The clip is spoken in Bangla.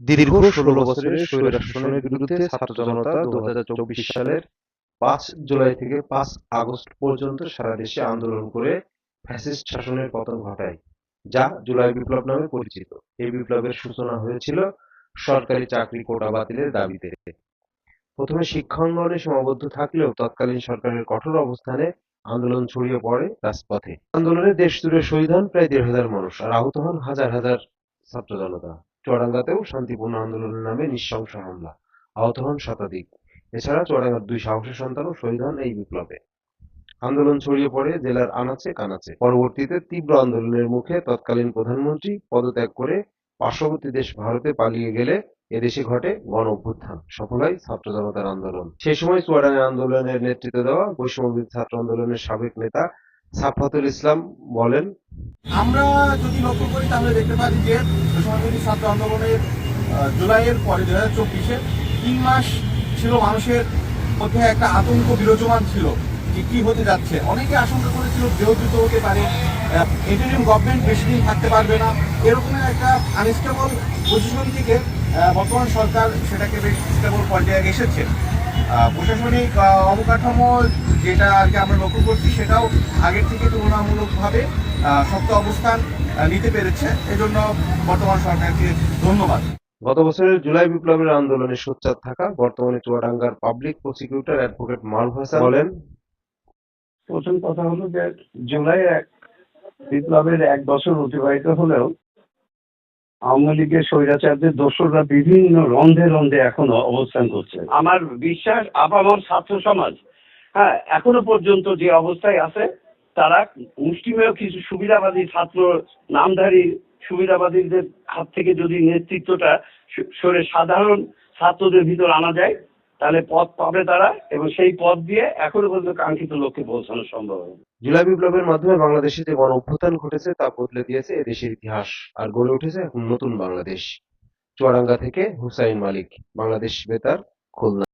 দীর্ঘ ষোলো বছরের স্বৈর শাসনের বিরুদ্ধে ছাত্র জনতা দু হাজার চব্বিশ সালের পাঁচ জুলাই থেকে পাঁচ আগস্ট পর্যন্ত সারা দেশে আন্দোলন করে ফ্যাসিস্ট শাসনের পতন ঘটায় যা জুলাই বিপ্লব নামে পরিচিত। এই বিপ্লবের সূচনা হয়েছিল সরকারি চাকরি কোটা বাতিলের দাবিতে। প্রথমে শিক্ষা আন্দোলনে সীমাবদ্ধ থাকলেও তৎকালীন সরকারের কঠোর অবস্থানে আন্দোলন ছড়িয়ে পড়ে রাজপথে। আন্দোলনে দেশ জুড়ে শহীদ হন প্রায় দেড় হাজার মানুষ আর আহত হন হাজার হাজার ছাত্র জনতা। চুয়াডাঙ্গাতেও শান্তিপূর্ণ আন্দোলনের নামে নৃশংস হামলা, আহত হন শতাধিক। এছাড়া চুয়াডাঙ্গার দুই সাহসী সন্তানও শহীদ হন এই বিপ্লবে। আন্দোলন ছড়িয়ে পড়ে জেলার আনাচে কানাচে। পরবর্তীতে তীব্র আন্দোলনের মুখে তৎকালীন প্রধানমন্ত্রী পদত্যাগ করে পার্শ্ববর্তী দেশ ভারতে পালিয়ে গেলে এদেশে ঘটে গণ অভ্যুত্থান। সফল হয় ছাত্র জনতার আন্দোলন। সেই সময় চুয়াডাঙ্গা আন্দোলনের নেতৃত্ব দেওয়া বৈষম্যবিরোধী ছাত্র আন্দোলনের সাবেক নেতা সাফাতুল ইসলাম বলেন, আমরা যদি লক্ষ্য করি তাহলে দেখতে পারি যে সমাজবাদী ছাত্র আন্দোলনের জুলাইয়ের পরে দু হাজার চব্বিশে তিন মাস ছিল মানুষের মধ্যে একটা আতঙ্ক বিরাজমান ছিল যে কি হতে যাচ্ছে। অনেকে আশঙ্কা করেছিল বিরোধিত হতে পারে ইন্টারিম গভর্নমেন্ট বেশি দিন থাকতে পারবে না। এরকমের একটা আনস্টেবল পজিশন থেকে বর্তমান সরকার সেটাকে বেশ স্টেবল পর্যায়ে এসেছে। প্রশাসনিক অবকাঠামো যেটা আর কি আমরা লক্ষ্য করছি সেটাও আগের থেকে তুলনামূলকভাবে আহ, শক্ত অবস্থান নিতে পেরেছে। এজন্য বর্তমান সরকারকে ধন্যবাদ। গত বছরের জুলাই বিপ্লবের আন্দোলনে সোচ্চার থাকা বর্তমানে চুয়াডাঙ্গার public prosecutor advocate Maruf Hasan বলেন প্রথম কথা হলো যে জুলাই এক বিপ্লবের এক বছর অতিবাহিত হলেও আওয়ামী লীগের স্বৈরাচারদের দোসররা বিভিন্ন রন্ধে রন্ধে এখন অবস্থান করছে। আমার বিশ্বাস, আপামর ছাত্র সমাজ হ্যাঁ এখনও পর্যন্ত যে অবস্থায় আছে, তারা মুষ্টিমেয় কিছু সুবিধাবাদী ছাত্র, নামধারী সুবিধাবাদীদের হাত থেকে যদি নেতৃত্বটা সরে সাধারণ ছাত্রদের ভিতর আনা যায় তাহলে পথ পাবে তারা এবং সেই পথ দিয়ে এখনও পর্যন্ত কাঙ্ক্ষিত লক্ষ্যে পৌঁছানো সম্ভব হবে। জুলাই বিপ্লবের মাধ্যমে বাংলাদেশে যে গণ অভ্যুত্থান ঘটেছে তা বদলে দিয়েছে এদেশের ইতিহাস আর গড়ে উঠেছে এখন নতুন বাংলাদেশ। চুয়াডাঙ্গা থেকে হুসাইন মালিক, বাংলাদেশ বেতার, খুলনা।